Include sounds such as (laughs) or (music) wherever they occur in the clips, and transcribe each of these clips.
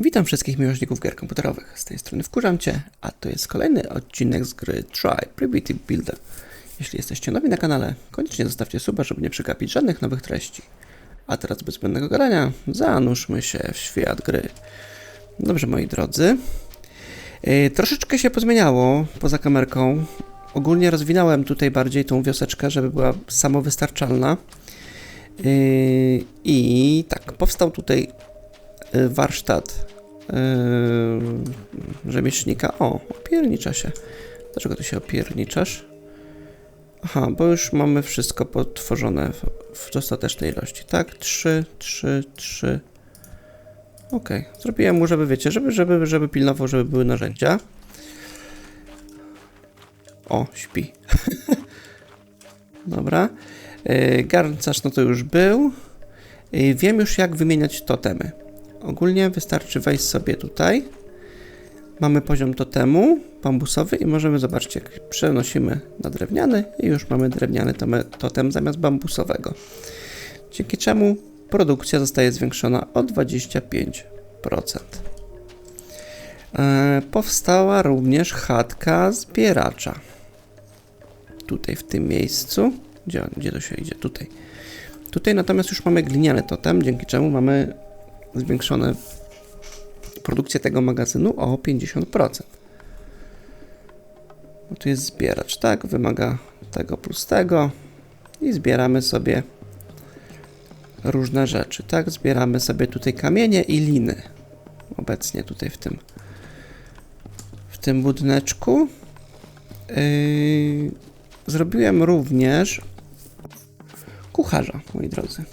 Witam wszystkich miłośników gier komputerowych. Z tej strony wkurzam Cię, a to jest kolejny odcinek z gry Try Primitive Builder. Jeśli jesteście nowi na kanale, koniecznie zostawcie suba, żeby nie przegapić żadnych nowych treści. A teraz bez zbędnego gadania, zanurzmy się w świat gry. Dobrze, moi drodzy. Yy, troszeczkę się pozmieniało poza kamerką. Ogólnie rozwinąłem tutaj bardziej tą wioseczkę, żeby była samowystarczalna. Yy, I tak, powstał tutaj warsztat yy, rzemieślnika. O, opiernicza się. Dlaczego ty się opierniczasz? Aha, bo już mamy wszystko potworzone w, w dostatecznej ilości. Tak, 3, 3, 3. Okej, zrobiłem mu, żeby wiecie, żeby, żeby, żeby pilnował, żeby były narzędzia. O, śpi. (laughs) Dobra. Yy, garncarz, no to już był. Wiem już, jak wymieniać totemy. Ogólnie wystarczy wejść sobie tutaj. Mamy poziom totemu bambusowy i możemy zobaczyć, jak przenosimy na drewniany i już mamy drewniany totem zamiast bambusowego. Dzięki czemu produkcja zostaje zwiększona o 25%. E, powstała również chatka zbieracza. Tutaj w tym miejscu. Gdzie, gdzie to się idzie? Tutaj. Tutaj natomiast już mamy gliniany totem, dzięki czemu mamy zwiększone produkcję tego magazynu o 50%. No tu jest zbieracz, tak? Wymaga tego plus tego i zbieramy sobie różne rzeczy, tak? Zbieramy sobie tutaj kamienie i liny. Obecnie tutaj w tym w tym budyneczku. Yy, zrobiłem również kucharza, moi drodzy.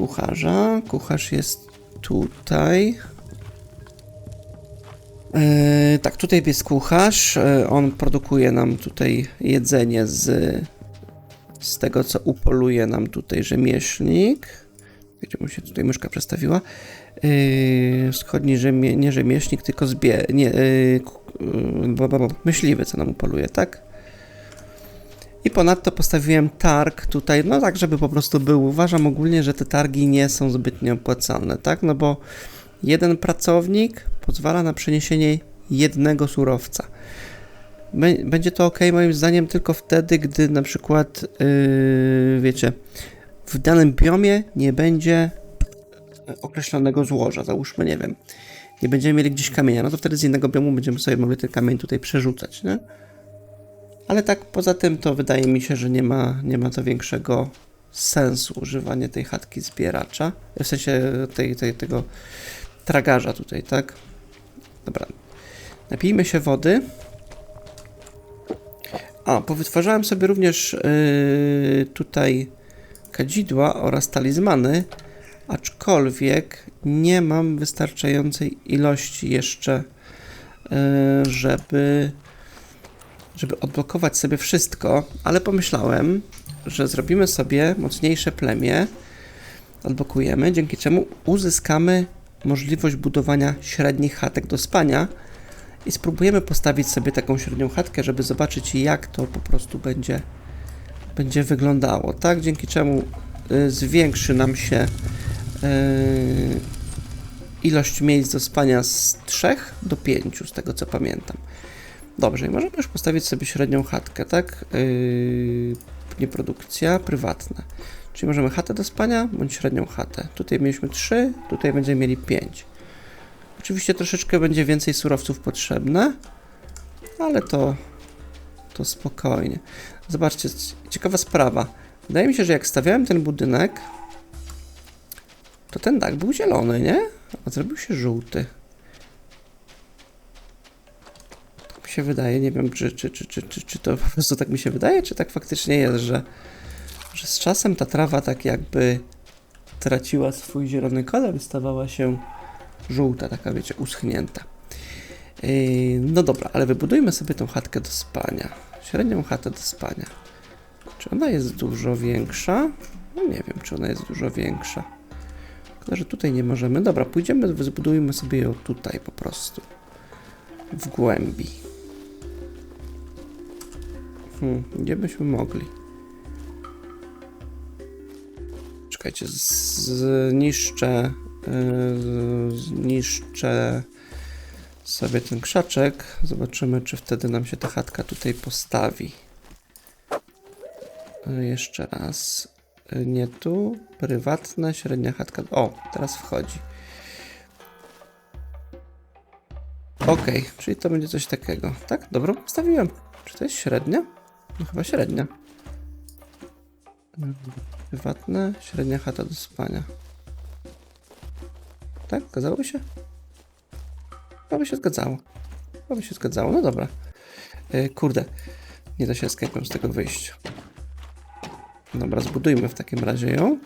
Kucharza. Kucharz jest tutaj. E, tak, tutaj jest kucharz. E, on produkuje nam tutaj jedzenie z, z tego, co upoluje nam tutaj rzemieślnik. Gdzie mu się tutaj myszka przestawiła? Yy, wschodni rzemie, nie rzemieślnik, tylko zbie, nie, yy, yy, myśliwy, co nam upoluje, tak? I ponadto postawiłem targ tutaj, no tak, żeby po prostu był. Uważam ogólnie, że te targi nie są zbytnio opłacalne, tak? No bo jeden pracownik pozwala na przeniesienie jednego surowca. Bę- Będzie to ok, moim zdaniem, tylko wtedy, gdy na przykład, yy, wiecie, w danym biomie nie będzie określonego złoża. Załóżmy, nie wiem, nie będziemy mieli gdzieś kamienia, no to wtedy z jednego biomu będziemy sobie mogli ten kamień tutaj przerzucać, nie? Ale tak poza tym to wydaje mi się, że nie ma, nie ma to większego sensu używanie tej chatki zbieracza. W sensie tej, tej, tego tragarza tutaj, tak? Dobra. Napijmy się wody. A, powytwarzałem sobie również yy, tutaj kadzidła oraz talizmany, aczkolwiek nie mam wystarczającej ilości jeszcze, yy, żeby żeby odblokować sobie wszystko, ale pomyślałem, że zrobimy sobie mocniejsze plemię, odblokujemy, dzięki czemu uzyskamy możliwość budowania średnich chatek do spania i spróbujemy postawić sobie taką średnią chatkę, żeby zobaczyć jak to po prostu będzie, będzie wyglądało, tak? Dzięki czemu y, zwiększy nam się y, ilość miejsc do spania z 3 do 5, z tego co pamiętam. Dobrze, i możemy już postawić sobie średnią chatkę, tak? Yy, nie produkcja, prywatna. Czyli możemy chatę do spania, bądź średnią chatę. Tutaj mieliśmy 3, tutaj będziemy mieli 5. Oczywiście troszeczkę będzie więcej surowców potrzebne, ale to, to spokojnie. Zobaczcie, ciekawa sprawa. Wydaje mi się, że jak stawiałem ten budynek, to ten dach był zielony, nie? A zrobił się żółty. Się wydaje, nie wiem, czy, czy, czy, czy, czy, czy to po prostu tak mi się wydaje, czy tak faktycznie jest, że, że z czasem ta trawa tak jakby traciła swój zielony kolor stawała się żółta, taka wiecie, uschnięta. Yy, no dobra, ale wybudujmy sobie tą chatkę do spania. Średnią chatę do spania. Czy ona jest dużo większa? No nie wiem, czy ona jest dużo większa. Tylko, że tutaj nie możemy. Dobra, pójdziemy, zbudujmy sobie ją tutaj po prostu. W głębi. Hmm, gdzie byśmy mogli? czekajcie, zniszczę, yy, zniszczę sobie ten krzaczek. Zobaczymy, czy wtedy nam się ta chatka tutaj postawi. Yy, jeszcze raz. Yy, nie tu. Prywatna, średnia chatka. O, teraz wchodzi. Okej, czyli to będzie coś takiego. Tak? Dobrą postawiłem. Czy to jest średnia? No chyba średnia. Prywatne, średnia chata do spania. Tak? Zgadzało się? Chyba by się zgadzało. Chyba by się zgadzało. No dobra. Yy, kurde. Nie da się escape'em z tego wyjść. Dobra, zbudujmy w takim razie ją.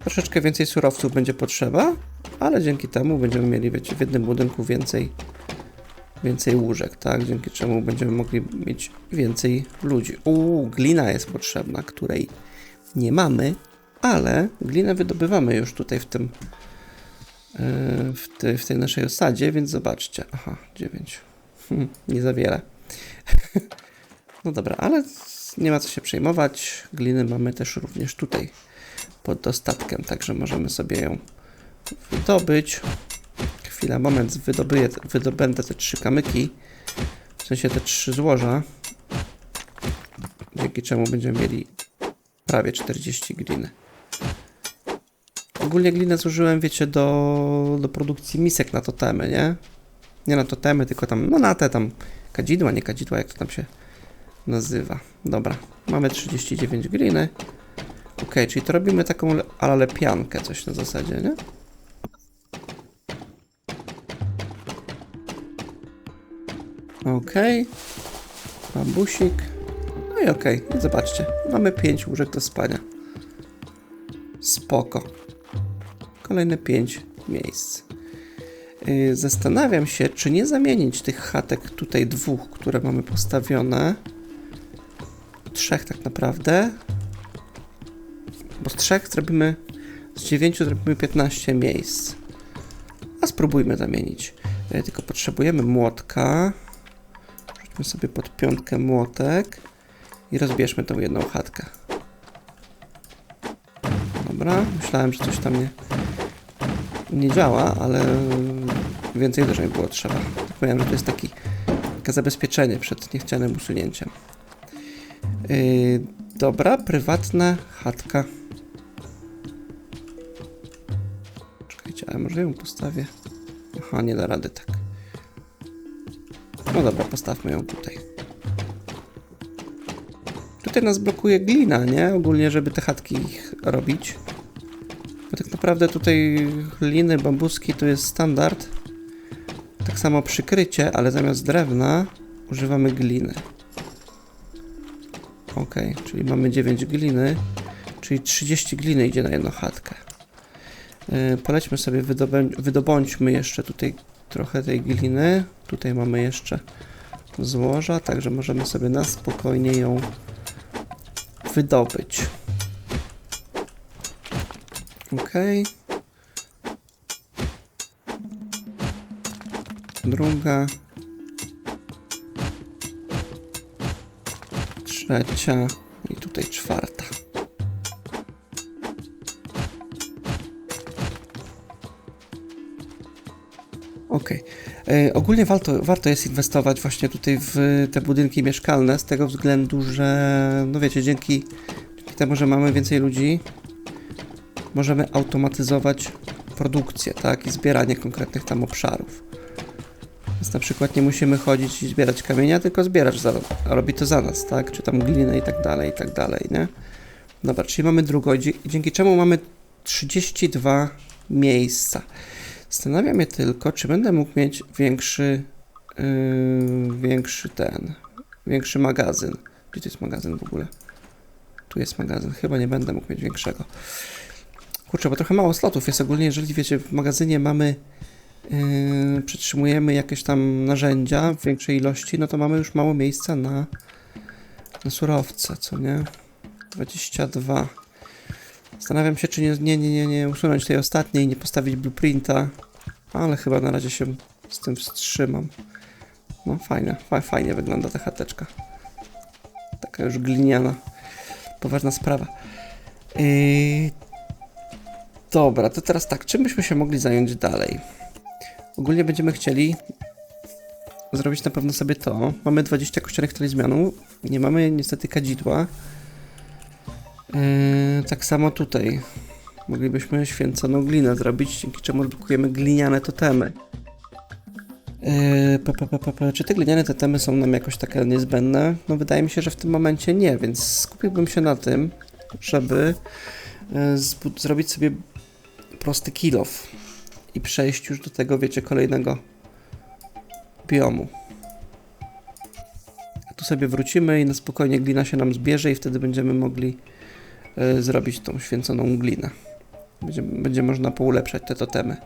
Troszeczkę więcej surowców będzie potrzeba, ale dzięki temu będziemy mieli, wiecie, w jednym budynku więcej więcej łóżek, tak? Dzięki czemu będziemy mogli mieć więcej ludzi. Uuu, glina jest potrzebna, której nie mamy, ale glinę wydobywamy już tutaj w tym yy, w, te, w tej naszej osadzie, więc zobaczcie. Aha, 9. Hm, nie za wiele. (laughs) no dobra, ale nie ma co się przejmować. Gliny mamy też również tutaj pod dostatkiem, także możemy sobie ją wydobyć. Chwila, moment, wydobyję, wydobędę te trzy kamyki, w sensie te trzy złoża, dzięki czemu będziemy mieli prawie 40 gliny. Ogólnie glinę zużyłem, wiecie, do, do produkcji misek na totemy, nie? Nie na totemy, tylko tam, no na te tam kadzidła, nie kadzidła, jak to tam się nazywa. Dobra, mamy 39 gliny. Ok, czyli to robimy taką ala lepiankę, coś na zasadzie, nie? Ok. Bambusik. No i ok. I zobaczcie. Mamy 5 łóżek do spania. Spoko. Kolejne 5 miejsc. Yy, Zastanawiam się, czy nie zamienić tych chatek tutaj dwóch, które mamy postawione. Trzech tak naprawdę. Bo z trzech zrobimy, z dziewięciu zrobimy 15 miejsc. A spróbujmy zamienić. Yy, Tylko potrzebujemy młotka. Rzućmy sobie pod piątkę młotek i rozbierzmy tą jedną chatkę. Dobra, myślałem, że coś tam nie, nie działa, ale więcej uderzeń było trzeba. Tak powiem, że to jest taki, takie zabezpieczenie przed niechcianym usunięciem. Yy, dobra, prywatna chatka. Czekajcie, ale może ją postawię? Aha, nie da rady tak. No dobra, postawmy ją tutaj. Tutaj nas blokuje glina, nie? Ogólnie, żeby te chatki ich robić. Bo tak naprawdę tutaj liny, bambuski to jest standard. Tak samo przykrycie, ale zamiast drewna używamy gliny. Ok, czyli mamy 9 gliny, czyli 30 gliny idzie na jedną chatkę. Yy, polećmy sobie, wydobądźmy jeszcze tutaj trochę tej gliny. Tutaj mamy jeszcze złoża, także możemy sobie na spokojnie ją wydobyć. Ok. Druga. Trzecia. I tutaj czwarta. Ogólnie warto, warto jest inwestować właśnie tutaj w te budynki mieszkalne z tego względu, że no wiecie, dzięki, dzięki temu, że mamy więcej ludzi, możemy automatyzować produkcję, tak? I zbieranie konkretnych tam obszarów. Więc na przykład nie musimy chodzić i zbierać kamienia, tylko zbieracz za, robi to za nas, tak? Czy tam glinę i tak dalej, i tak dalej, nie? Dobra, czyli mamy drugą, dzięki czemu mamy 32 miejsca. Zastanawia mnie tylko, czy będę mógł mieć większy, yy, większy ten, większy magazyn. Gdzie to jest magazyn w ogóle? Tu jest magazyn, chyba nie będę mógł mieć większego. Kurczę, bo trochę mało slotów jest ogólnie, jeżeli wiecie, w magazynie mamy, yy, przytrzymujemy jakieś tam narzędzia w większej ilości, no to mamy już mało miejsca na, na surowce, co nie? 22. Zastanawiam się, czy nie, nie, nie, nie, usunąć tej ostatniej, nie postawić blueprinta, ale chyba na razie się z tym wstrzymam. No fajne, fa, fajnie wygląda ta chateczka. taka już gliniana. Poważna sprawa. Yy... Dobra, to teraz tak, czym byśmy się mogli zająć dalej? Ogólnie będziemy chcieli zrobić na pewno sobie to. Mamy 20 kościelnych talizmanów. Nie mamy niestety kadzidła. Yy, tak samo tutaj. Moglibyśmy święconą glinę zrobić, dzięki czemu redukujemy gliniane totemy. Yy, pa, pa, pa, pa. Czy te gliniane totemy są nam jakoś takie niezbędne? No wydaje mi się, że w tym momencie nie, więc skupiłbym się na tym, żeby yy, zrobić sobie prosty kill off i przejść już do tego, wiecie, kolejnego biomu. Tu sobie wrócimy i na spokojnie glina się nam zbierze i wtedy będziemy mogli zrobić tą święconą glinę. Będzie, będzie można poulepszać te totemy.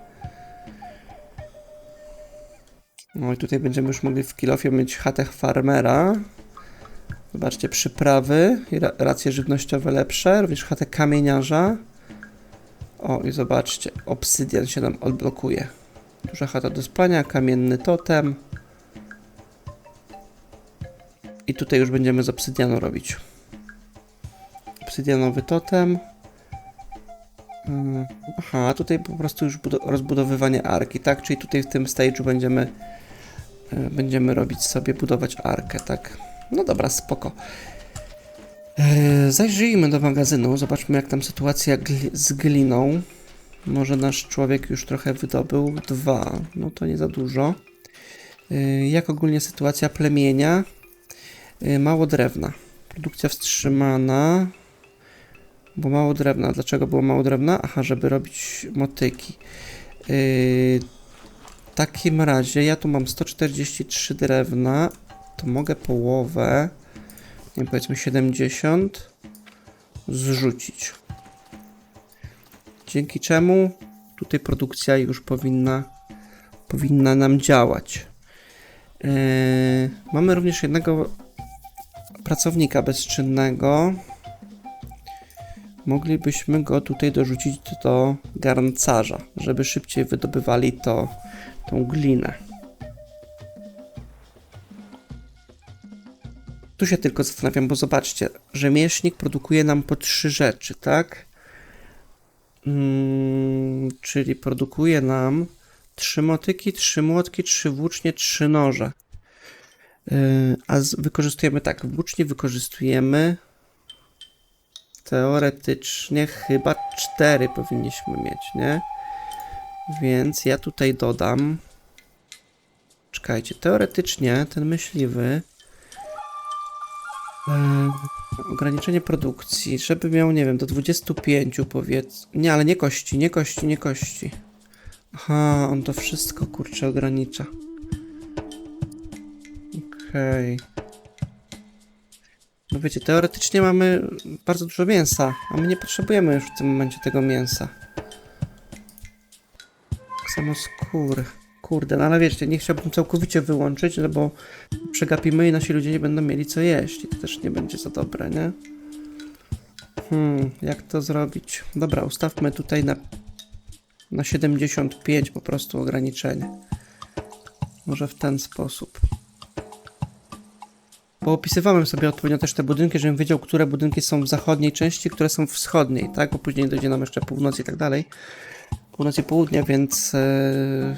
No i tutaj będziemy już mogli w kilofie mieć chatę farmera. Zobaczcie, przyprawy i ra racje żywnościowe lepsze, również chatę kamieniarza. O i zobaczcie, obsydian się nam odblokuje. Duża chata do spania, kamienny totem. I tutaj już będziemy z obsydianu robić. Obsydianowy totem. Mm, Aha, tutaj po prostu już budo- rozbudowywanie arki, tak? Czyli tutaj w tym stage'u będziemy e, będziemy robić sobie, budować arkę, tak? No dobra, spoko. E, Zajrzyjmy do magazynu, zobaczmy jak tam sytuacja gli- z gliną. Może nasz człowiek już trochę wydobył. Dwa, no to nie za dużo. E, Jak ogólnie sytuacja plemienia? Mało drewna. Produkcja wstrzymana. Bo mało drewna. Dlaczego było mało drewna? Aha, żeby robić motyki. Yy, w takim razie ja tu mam 143 drewna. To mogę połowę, nie wiem, powiedzmy 70 zrzucić. Dzięki czemu tutaj produkcja już powinna, powinna nam działać. Yy, mamy również jednego pracownika bezczynnego. Moglibyśmy go tutaj dorzucić do garncarza, żeby szybciej wydobywali to, tą glinę. Tu się tylko zastanawiam, bo zobaczcie, rzemieślnik produkuje nam po trzy rzeczy, tak? Mm, czyli produkuje nam trzy motyki, trzy młotki, trzy włócznie, trzy noże. Yy, a z, wykorzystujemy tak, włócznie wykorzystujemy teoretycznie chyba cztery powinniśmy mieć, nie? Więc ja tutaj dodam. Czekajcie, teoretycznie ten myśliwy. ograniczenie produkcji, żeby miał, nie wiem, do 25 powiedz. Nie, ale nie kości, nie kości, nie kości. Aha, on to wszystko kurczę ogranicza. Okej. No wiecie, teoretycznie mamy bardzo dużo mięsa, a my nie potrzebujemy już w tym momencie tego mięsa. Tak samo skóry. Kurde, no ale wiecie, nie chciałbym całkowicie wyłączyć, no bo przegapimy i nasi ludzie nie będą mieli co jeść i to też nie będzie za dobre, nie? Hmm, jak to zrobić? Dobra, ustawmy tutaj na, na 75 po prostu ograniczenie. Może w ten sposób. Bo opisywałem sobie odpowiednio też te budynki, żebym wiedział, które budynki są w zachodniej części, które są w wschodniej, tak? Bo później dojdzie nam jeszcze północ i tak dalej. Północ i południa, więc yy,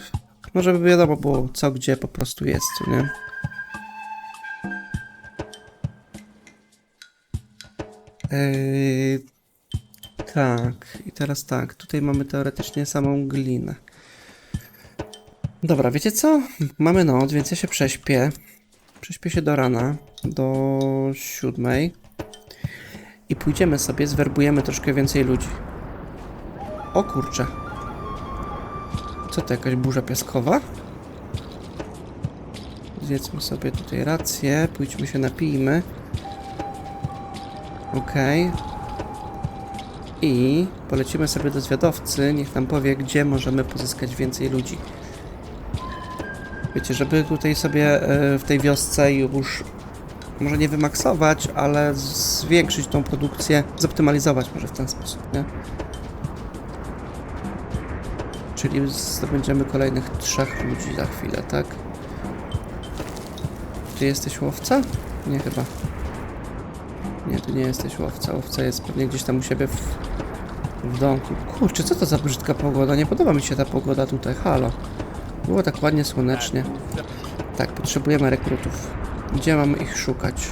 no żeby wiadomo było co gdzie po prostu jest, nie? Yy, tak, i teraz tak, tutaj mamy teoretycznie samą glinę. Dobra, wiecie co? Mamy noc, więc ja się prześpię. Prześpię się do rana, do siódmej. I pójdziemy sobie, zwerbujemy troszkę więcej ludzi. O kurczę. Co to, jakaś burza piaskowa? Zjedzmy sobie tutaj rację, pójdźmy się napijmy. Okej. I polecimy sobie do zwiadowcy, niech nam powie, gdzie możemy pozyskać więcej ludzi. Wiecie, żeby tutaj sobie e, w tej wiosce już może nie wymaksować, ale zwiększyć tą produkcję, zoptymalizować może w ten sposób, nie? Czyli zdobędziemy kolejnych trzech ludzi za chwilę, tak? Ty jesteś łowca? Nie chyba. Nie, tu nie jesteś łowca. Łowca jest pewnie gdzieś tam u siebie w, w domku. Kurczę, co to za brzydka pogoda? Nie podoba mi się ta pogoda tutaj. Halo. Było tak ładnie słonecznie. Tak, potrzebujemy rekrutów. Gdzie mamy ich szukać?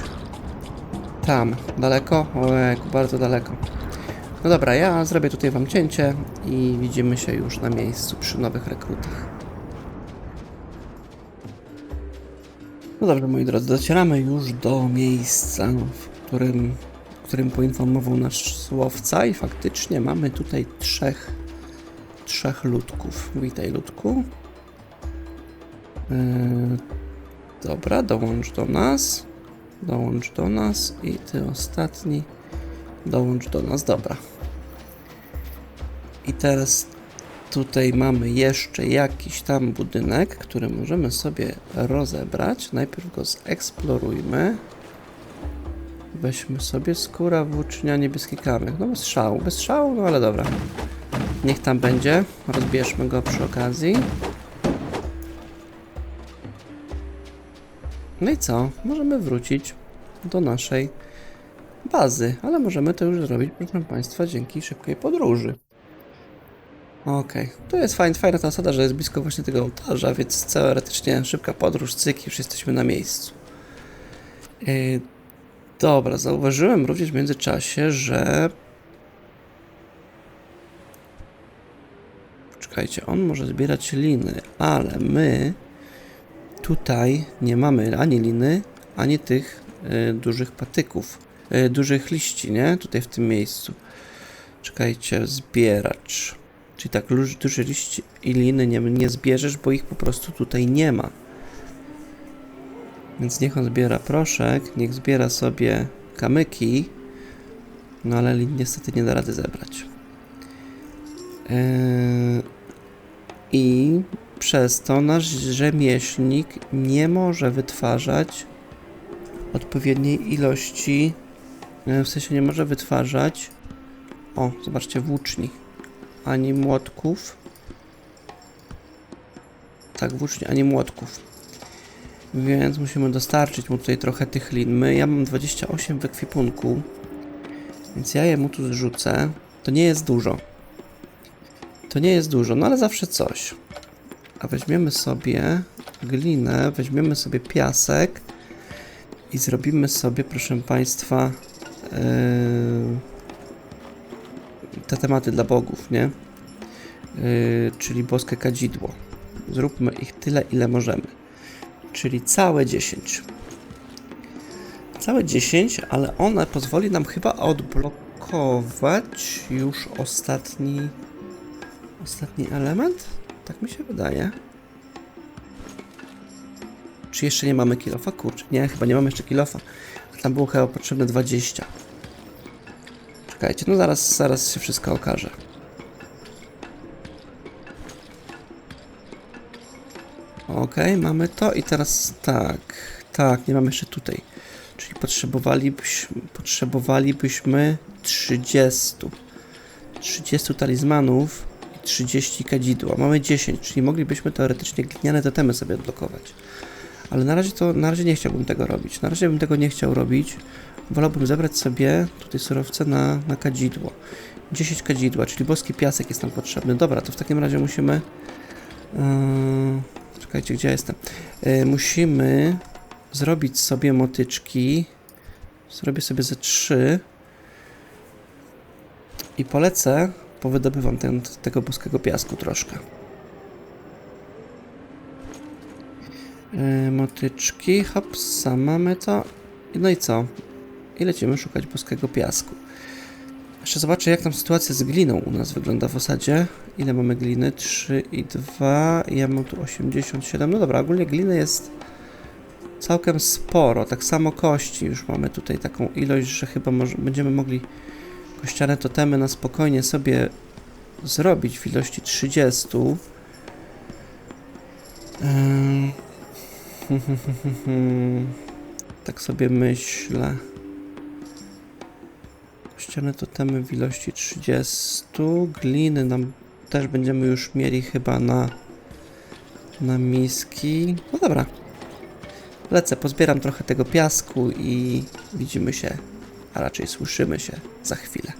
Tam. Daleko? Ojejku, bardzo daleko. No dobra, ja zrobię tutaj wam cięcie i widzimy się już na miejscu przy nowych rekrutach. No dobrze, moi drodzy, docieramy już do miejsca, w którym, w którym poinformował nasz łowca i faktycznie mamy tutaj trzech, trzech ludków. Witaj, ludku. Yy, dobra, dołącz do nas. Dołącz do nas i ty ostatni. Dołącz do nas, dobra. I teraz tutaj mamy jeszcze jakiś tam budynek, który możemy sobie rozebrać. Najpierw go zeksplorujmy. Weźmy sobie skóra, włócznia, niebieski kamyk. No bez szału, bez szału, no ale dobra. Niech tam będzie. Rozbierzmy go przy okazji. No i co? Możemy wrócić do naszej bazy, ale możemy to już zrobić, proszę Państwa, dzięki szybkiej podróży. Okej, to jest fajna, fajna ta zasada, że jest blisko właśnie tego ołtarza, więc teoretycznie szybka podróż, cyk, już jesteśmy na miejscu. Yy, dobra, zauważyłem również w międzyczasie, że... Poczekajcie, on może zbierać liny, ale my tutaj nie mamy ani liny, ani tych y, dużych patyków, y, dużych liści, nie? Tutaj w tym miejscu. Czekajcie, zbieracz. Czyli tak, duże liści i liny nie, nie zbierzesz, bo ich po prostu tutaj nie ma. Więc niech on zbiera proszek, niech zbiera sobie kamyki, no ale lin niestety nie da rady zebrać. Yy, I przez to nasz rzemieślnik nie może wytwarzać odpowiedniej ilości, e, w sensie nie może wytwarzać, o, zobaczcie, włóczni, ani młotków, tak, włóczni, ani młotków, więc musimy dostarczyć mu tutaj trochę tych lin. My, ja mam 28 w ekwipunku, więc ja je mu tu zrzucę, to nie jest dużo, to nie jest dużo, no ale zawsze coś. A weźmiemy sobie glinę, weźmiemy sobie piasek i zrobimy sobie, proszę Państwa, yy, te tematy dla bogów, nie? Yy, czyli boskie kadzidło. Zróbmy ich tyle, ile możemy. Czyli całe 10. Całe 10, ale one pozwoli nam chyba odblokować już ostatni ostatni element? Tak mi się wydaje. Czy jeszcze nie mamy kilofa? Kurczę, nie, chyba nie mamy jeszcze kilofa. A tam było chyba potrzebne 20. Czekajcie, no zaraz, zaraz się wszystko okaże. Okej, mamy to i teraz tak, tak, nie mamy jeszcze tutaj. Czyli potrzebowalibyśmy, potrzebowalibyśmy 30. 30 talizmanów 30 kadzidła. Mamy 10, czyli moglibyśmy teoretycznie gliniane totemy sobie odblokować. Ale na razie to, na razie nie chciałbym tego robić. Na razie bym tego nie chciał robić. Wolałbym zebrać sobie tutaj surowce na, na kadzidło. 10 kadzidła, czyli boski piasek jest nam potrzebny. Dobra, to w takim razie musimy... Yy, czekajcie, gdzie ja jestem? Yy, musimy zrobić sobie motyczki. Zrobię sobie ze 3. I polecę, powydobywam ten, tego boskiego piasku troszkę. Yy, motyczki, hopsa, mamy to. No i co? I lecimy szukać boskiego piasku. Jeszcze zobaczę, jak tam sytuacja z gliną u nas wygląda w osadzie. Ile mamy gliny? 3 i 2. Ja mam tu 87. No dobra, ogólnie gliny jest całkiem sporo. Tak samo kości już mamy tutaj taką ilość, że chyba będziemy mogli kościane totemy na spokojnie sobie zrobić w ilości 30. Ym. (laughs) tak sobie myślę. Kościane totemy w ilości 30. Gliny nam też będziemy już mieli chyba na, na miski. No dobra. Lecę, pozbieram trochę tego piasku i widzimy się. A raczej słyszymy się za chwilę.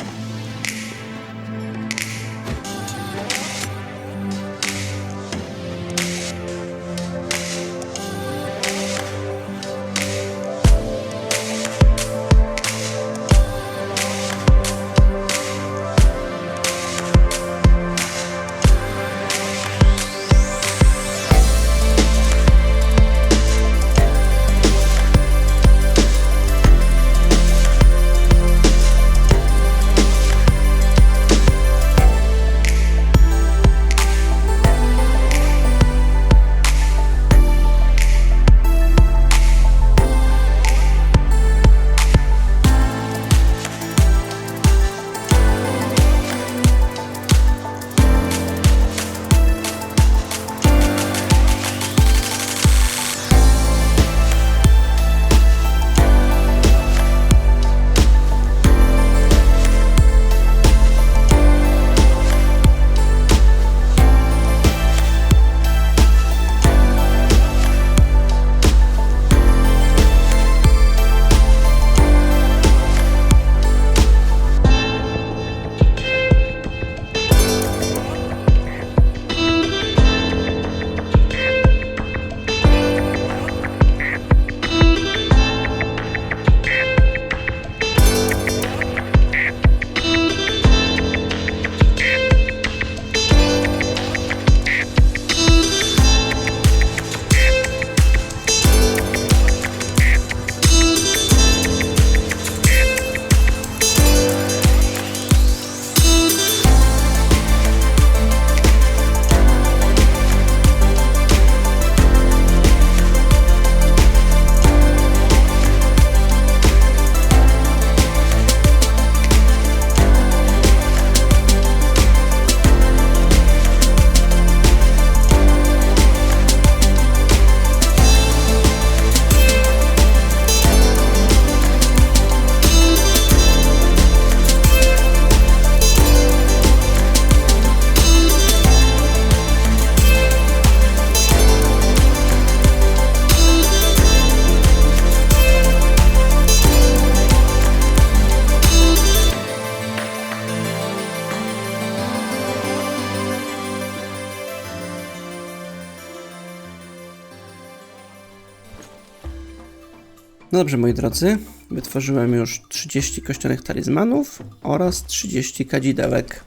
No dobrze, moi drodzy, wytworzyłem już 30 kościonych talizmanów oraz 30 kadzidełek.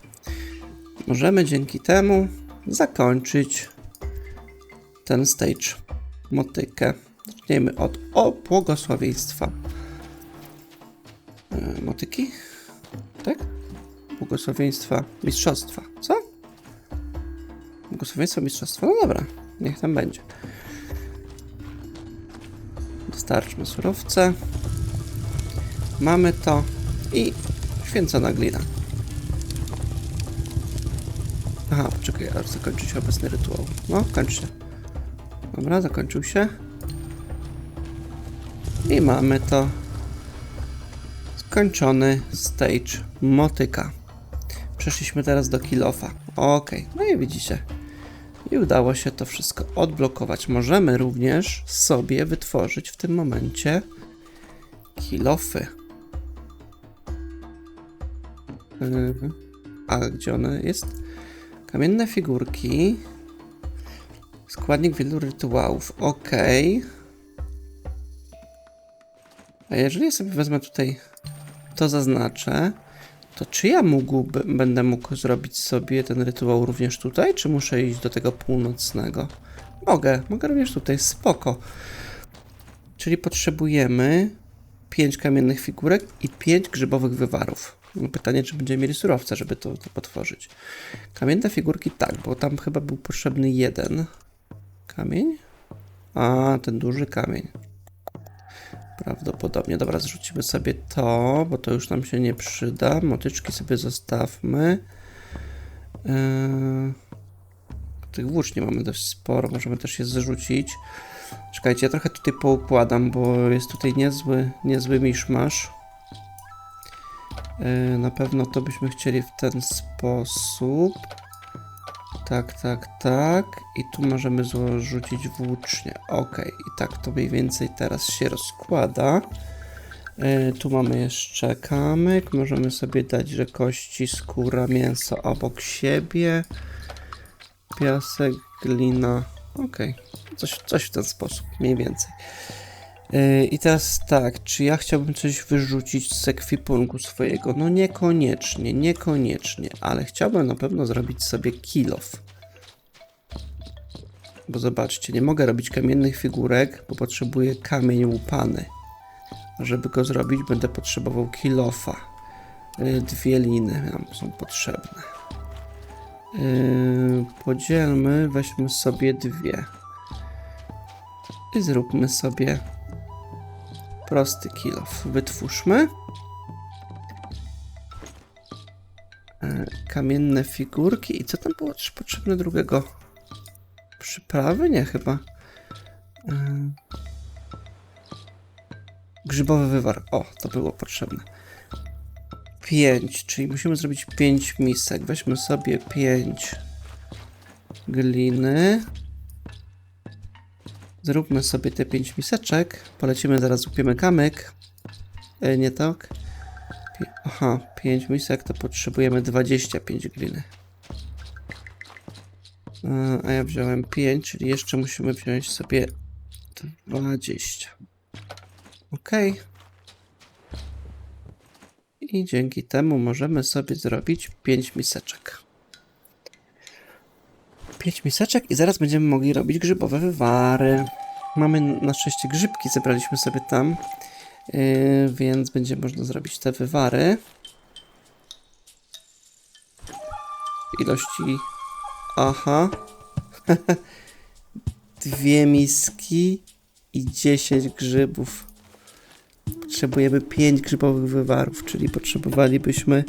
Możemy dzięki temu zakończyć ten stage motykę. Zaczniemy od o błogosławieństwa e, motyki, tak? Błogosławieństwa mistrzostwa, co? Błogosławieństwo mistrzostwa, no dobra, niech tam będzie. Dostarczmy surowce. Mamy to i święcona glina. Aha, poczekaj, aż zakończy się obecny rytuał. No, kończy się. Dobra, zakończył się. I mamy to. Skończony stage motyka. Przeszliśmy teraz do kilofa. Ok, no i widzicie. I udało się to wszystko odblokować. Możemy również sobie wytworzyć w tym momencie kilofy. Yy, A gdzie one jest? Kamienne figurki. Składnik wielu rytuałów. Ok. A jeżeli sobie wezmę tutaj to zaznaczę, to czy ja mógłby, będę mógł zrobić sobie ten rytuał również tutaj, czy muszę iść do tego północnego? Mogę, mogę również tutaj, spoko. Czyli potrzebujemy 5 kamiennych figurek i 5 grzybowych wywarów. Pytanie, czy będziemy mieli surowce, żeby to, to potworzyć. Kamienne figurki tak, bo tam chyba był potrzebny jeden kamień. A, ten duży kamień. Prawdopodobnie. Dobra, zrzucimy sobie to, bo to już nam się nie przyda. Motyczki sobie zostawmy. Yy... Tych włóczni mamy dość sporo, możemy też je zrzucić. Czekajcie, ja trochę tutaj poukładam, bo jest tutaj niezły, niezły miszmasz. Yy, na pewno to byśmy chcieli w ten sposób. Tak, tak, tak. I tu możemy zrzucić włócznie. Ok, i tak to mniej więcej teraz się rozkłada. E, tu mamy jeszcze kamyk. Możemy sobie dać, że kości, skóra, mięso obok siebie. Piasek, glina. Okej. Coś, coś w ten sposób, mniej więcej. E, I teraz tak, czy ja chciałbym coś wyrzucić z ekwipunku swojego? No niekoniecznie, niekoniecznie, ale chciałbym na pewno zrobić sobie kill off. Bo zobaczcie, nie mogę robić kamiennych figurek, bo potrzebuję kamień łupany. A żeby go zrobić, będę potrzebował kilofa. Y, Dwie liny nam są potrzebne. Yy, podzielmy, weźmy sobie dwie. I zróbmy sobie prosty kilof. Wytwórzmy. Yy, Kamienne figurki. I co tam było też potrzebne drugiego? Przyprawy? Nie, chyba. Yy. Grzybowy wywar. O, to było potrzebne. 5, czyli musimy zrobić 5 misek. Weźmy sobie 5 gliny. Zróbmy sobie te 5 miseczek. Polecimy, zaraz upiemy kamyk. E, nie tak. Pi- Aha, 5 misek to potrzebujemy 25 gliny. E, A ja wziąłem 5, czyli jeszcze musimy wziąć sobie 20. Ok. I dzięki temu możemy sobie zrobić 5 miseczek. 5 miseczek i zaraz będziemy mogli robić grzybowe wywary. Mamy na szczęście grzybki, zebraliśmy sobie tam, yy, więc będzie można zrobić te wywary. Ilości... Aha. (laughs) Dwie miski i 10 grzybów. Potrzebujemy 5 grzybowych wywarów, czyli potrzebowalibyśmy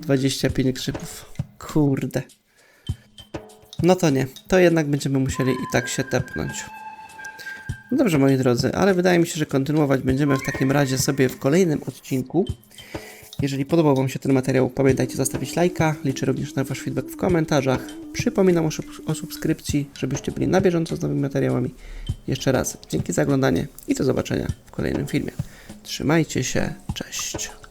25 grzybów. Kurde. No to nie, to jednak będziemy musieli i tak się tepnąć. No dobrze, moi drodzy, ale wydaje mi się, że kontynuować będziemy w takim razie sobie w kolejnym odcinku. Jeżeli podobał Wam się ten materiał, pamiętajcie zostawić lajka. Liczę również na Wasz feedback w komentarzach. Przypominam o, o subskrypcji, żebyście byli na bieżąco z nowymi materiałami. Jeszcze raz dzięki za oglądanie i do zobaczenia w kolejnym filmie. Trzymajcie się, cześć.